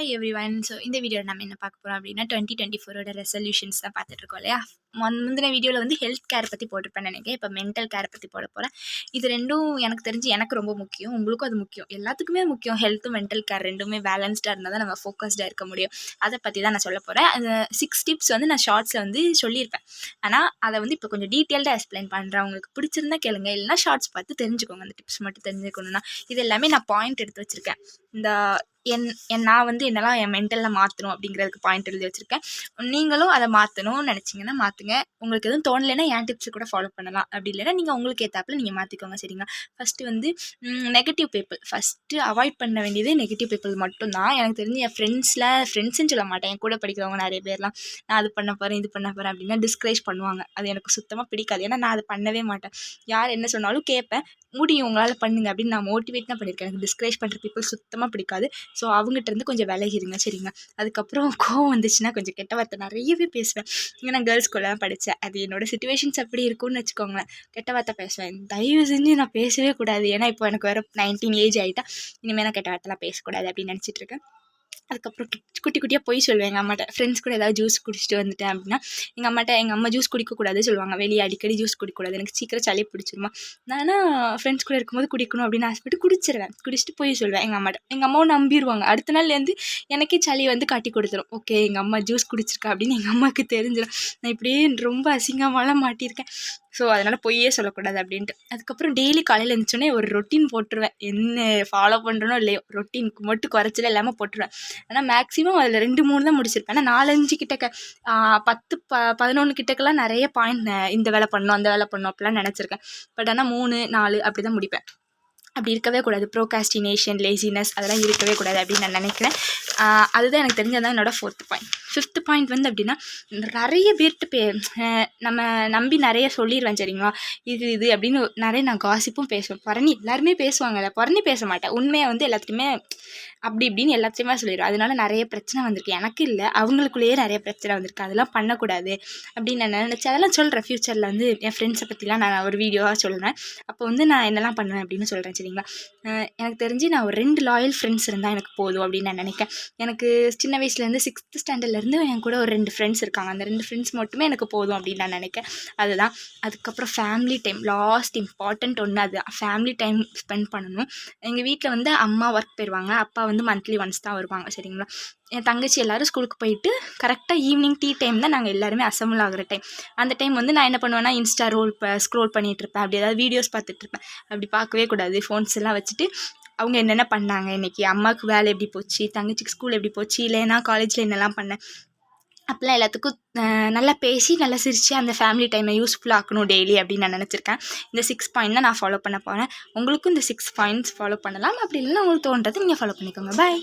Hi every one so இந்த வீடியோவில் நம்ம என்ன பார்க்க போகிறோம் அப்படின்னா டுவெண்ட்டி டுவெண்ட்டி ஃபோரோட ரெசல்யூஷன்ஸ் தான் பார்த்துட்ருக்கோம் இல்லையா? முந்தின வீடியோவில் வந்து ஹெல்த் கேர் பற்றி போட்டிருப்பேன் நினைக்கிறேன். இப்போ மென்டல் கேர் பற்றி போட போகிறேன் இது ரெண்டும் எனக்கு தெரிஞ்சு எனக்கு ரொம்ப முக்கியம். உங்களுக்கும் அது முக்கியம். எல்லாத்துக்குமே முக்கியம். ஹெல்த்து மென்டல் கேர் ரெண்டுமே பேலன்ஸ்டாக இருந்தால் தான் நம்ம ஃபோக்கஸ்டாக இருக்க முடியும். அதை பற்றி தான் நான் சொல்ல போகிறேன் அந்த சிக்ஸ் டிப்ஸ் வந்து நான் ஷார்ட்ஸில் வந்து சொல்லியிருப்பேன். ஆனால் அதை வந்து இப்போ கொஞ்சம் டீட்டெயில்டாக எக்ஸ்பிளைன் பண்ணுறேன் உங்களுக்கு பிடிச்சிருந்தா கேளுங்க. இல்லைனா ஷார்ட்ஸ் பார்த்து தெரிஞ்சுக்கோங்க. அந்த டிப்ஸ் மட்டும் தெரிஞ்சுக்கணுன்னா இது எல்லாமே நான் பாயிண்ட் எடுத்து வச்சுருக்கேன். இந்த என் என் நான் வந்து என்னெல்லாம் என் மென்டலில் மாற்றணும் அப்படிங்கிறதுக்கு பாயிண்ட் எழுதி வச்சுருக்கேன். நீங்களும் அதை மாற்றணும்னு நினச்சிங்கன்னா மாற்றுங்க உங்களுக்கு எதுவும் தோணலைன்னா என் டிப்ஸ் கூட ஃபாலோ பண்ணலாம். அப்படி இல்லைன்னா நீங்கள் உங்களுக்கு ஏற்றாப்புல நீங்கள் மாற்றிக்கோங்க சரிங்களா? ஃபஸ்ட்டு வந்து நெகட்டிவ் பீப்புள் ஃபஸ்ட்டு அவாய்ட் பண்ண வேண்டியது நெகட்டிவ் பீப்புள் மட்டும்தான். எனக்கு தெரிஞ்சு என் ஃப்ரெண்ட்ஸில் ஃப்ரெண்ட்ஸுன்னு சொல்ல மாட்டேன். என் கூட படிக்கிறவங்க நிறைய பேர்லாம் நான் அது பண்ண போகிறேன் இது பண்ண போகிறேன் அப்படின்னா டிஸ்கரேஜ் பண்ணுவாங்க. அது எனக்கு சுத்தமாக பிடிக்காது. ஏன்னா நான் அதை பண்ணவே மாட்டேன். யார் என்ன சொன்னாலும் கேட்பேன். முடியும் உங்களால் பண்ணுங்க அப்படின்னு நான் மோட்டிவேட் தான் பண்ணியிருக்கேன். எனக்கு டிஸ்கரேஜ் பண்ணுற பீப்புள் சுத்தமாக பிடிக்காது. ஸோ அவங்ககிட்ட இருந்து கொஞ்சம் விலகிடுங்க சரிங்க அதுக்கப்புறம் கோவம் வந்துச்சுன்னா கொஞ்சம் கெட்ட வார்த்தை நிறையவே பேசுவேன். இங்கே நான் கேர்ள்ஸ் ஸ்கூல்லாம் படித்தேன் அது என்னோடய சுச்சுவேஷன்ஸ் அப்படி இருக்கும்னு வச்சுக்கோங்களேன். கெட்ட வார்த்தை பேசுவேன். தயவு செஞ்சு நான் பேசவே கூடாது. ஏன்னா இப்போ எனக்கு வேறு நைன்டீன் ஏஜ் ஆகிட்டா இனிமேல் நான் கெட்ட வார்த்தைலாம் பேசக்கூடாது அப்படின்னு நினச்சிட்டு இருக்கேன். அதுக்கப்புறம் குட்டி குட்டியாக போய் சொல்லுவேன் எங்கள் அம்மாட்ட. ஃப்ரெண்ட்ஸ் கூட ஏதாவது ஜூஸ் குடிச்சிட்டு வந்துட்டேன் அப்படின்னா எங்கள் அம்மாட்ட எங்கள் அம்மா ஜூஸ் குடிக்கக்கூடாது சொல்லுவாங்க. வெளியே அடிக்கடி ஜூஸ் குடிக்கக்கூடாது. எனக்கு சீக்கிரம் சளி பிடிச்சிருமா. நான் ஃப்ரெண்ட்ஸ் கூட இருக்கும்போது குடிக்கணும் அப்படின்னு ஆசைப்பட்டு குடிச்சிருவேன். குடிச்சிட்டு போய் சொல்லுவேன் எங்கள் அம்மாட்ட. எங்கள் அம்மாவும் நம்பிடுவாங்க அடுத்த நாள்லேருந்து எனக்கே சளி வந்து காட்டி கொடுத்துரும். ஓகே எங்கள் அம்மா ஜூஸ் குடிச்சிருக்கா அப்படின்னு எங்கள் அம்மாவுக்கு தெரிஞ்சிடும் நான் இப்படியே ரொம்ப அசிங்கமாலாம் மாட்டியிருக்கேன். ஸோ அதனால் பொய்யே சொல்லக்கூடாது அப்படின்ட்டு. அதுக்கப்புறம் டெய்லி காலையில் எழுந்திரிச்சோன்னே ஒரு ரொட்டீன் போட்டுருவேன். என்ன ஃபாலோ பண்ணுறனோ இல்லையோ ரொட்டீனுக்கு மட்டும் குறைச்சல இல்லாமல் போட்டுருவேன். ஆனால் மேக்ஸிமம் அதில் ரெண்டு மூணு தான் முடிச்சிருப்பேன். ஆனால் நாலஞ்சு கிட்டக்க பத்து ப பதினொன்று கிட்டக்கெல்லாம் நிறைய பாயிண்ட் இந்த வேலை பண்ணணும் அந்த வேலை பண்ணோம் அப்படிலாம் நினச்சிருக்கேன். பட் ஆனால் மூணு நாலு அப்படி தான் முடிப்பேன். அப்படி இருக்கவே கூடாது. ப்ரோகாஸ்டினேஷன் லேசினஸ் அதெல்லாம் இருக்கவே கூடாது அப்படின்னு நான் நினைக்கிறேன். அதுதான் எனக்கு தெரிஞ்சதான் என்னோடய ஃபோர்த்து பாயிண்ட் ஃபிஃப்த்து பாயிண்ட் வந்து அப்படின்னா நிறைய பேர்கிட்ட பே நம்ம நம்பி நிறைய சொல்லிடுவேன் சரிங்களா இது இது அப்படின்னு நிறைய நான் காசிப்பும் பேசுவேன். பரணி எல்லாருமே பேசுவாங்கல்ல பரணி பேச மாட்டேன் உண்மையை வந்து எல்லாத்தையுமே அப்படி இப்படின்னு எல்லாத்தையுமே சொல்லிடுவேன் அதனால நிறைய பிரச்சனை வந்திருக்கு. எனக்கு இல்லை அவங்களுக்குள்ளேயே நிறைய பிரச்சனை வந்திருக்கு. அதெல்லாம் பண்ணக்கூடாது அப்படின்னு நான் நினச்சி அதெல்லாம் சொல்கிறேன் ஃப்யூச்சரில் வந்து என் ஃப்ரெண்ட்ஸை பற்றிலாம் நான் ஒரு வீடியோவாக சொல்கிறேன் அப்போ வந்து நான் என்னெல்லாம் பண்ணுவேன் அப்படின்னு சொல்கிறேன் சரிங்களா எனக்கு தெரிஞ்சு நான் ஒரு ரெண்டு லாயல் ஃப்ரெண்ட்ஸ் இருந்தால் எனக்கு போதும் அப்படின்னு நான் நினைக்கிறேன். எனக்கு சின்ன வயசுலேருந்து சிக்ஸ்த்து அதுலேருந்து என் கூட ஒரு ரெண்டு ஃப்ரெண்ட்ஸ் இருக்காங்க. அந்த ரெண்டு ஃப்ரெண்ட்ஸ் மட்டுமே எனக்கு போதும் அப்படின்னு நான் நினைக்கிறேன். அதுதான். அதுக்கப்புறம் ஃபேமிலி டைம் லாஸ்ட் இம்பார்ட்டண்ட் ஒன்று அது. ஃபேமிலி டைம் ஸ்பெண்ட் பண்ணணும். எங்கள் வீட்டில் வந்து அம்மா ஒர்க் போயிடுவாங்க அப்பா வந்து மந்த்லி ஒன்ஸ் தான் வருவாங்க. சரிங்களா? என் தங்கச்சி எல்லோரும் ஸ்கூலுக்கு போயிட்டு கரெக்டாக ஈவினிங் டீ டைம் தான் நாங்கள் எல்லாருமே அசம்பிள் ஆகிற டைம் அந்த டைம் வந்து நான் என்ன பண்ணுவேன்னா இன்ஸ்டா ரோல் இப்போ ஸ்க்ரோல் பண்ணிகிட்ருப்பேன் அப்படி ஏதாவது வீடியோஸ் பார்த்துட்ருப்பேன் அப்படி பார்க்கவே கூடாது. ஃபோன்ஸ் எல்லாம் வச்சுட்டு அவங்க என்னென்ன பண்ணாங்க? இன்றைக்கி அம்மாவுக்கு வேலை எப்படி போச்சு? தங்கச்சிக்கு ஸ்கூல் எப்படி போச்சு? இல்லைன்னா காலேஜில் என்னெல்லாம் பண்ணேன்? அப்போலாம் எல்லாத்துக்கும் நல்லா பேசி நல்லா சிரித்து அந்த ஃபேமிலி டைமை யூஸ்ஃபுல்லாக ஆக்கணும் டெய்லி அப்படின்னு நான் நினச்சிருக்கேன். இந்த சிக்ஸ் பாயிண்ட் தான் நான் ஃபாலோ பண்ண போகிறேன் உங்களுக்கும் இந்த சிக்ஸ் பாயிண்ட்ஸ் ஃபாலோ பண்ணலாம். அப்படி இல்லைன்னா உங்களுக்கு தோன்றதை நீங்கள் ஃபாலோ பண்ணிக்கோங்க. பாய்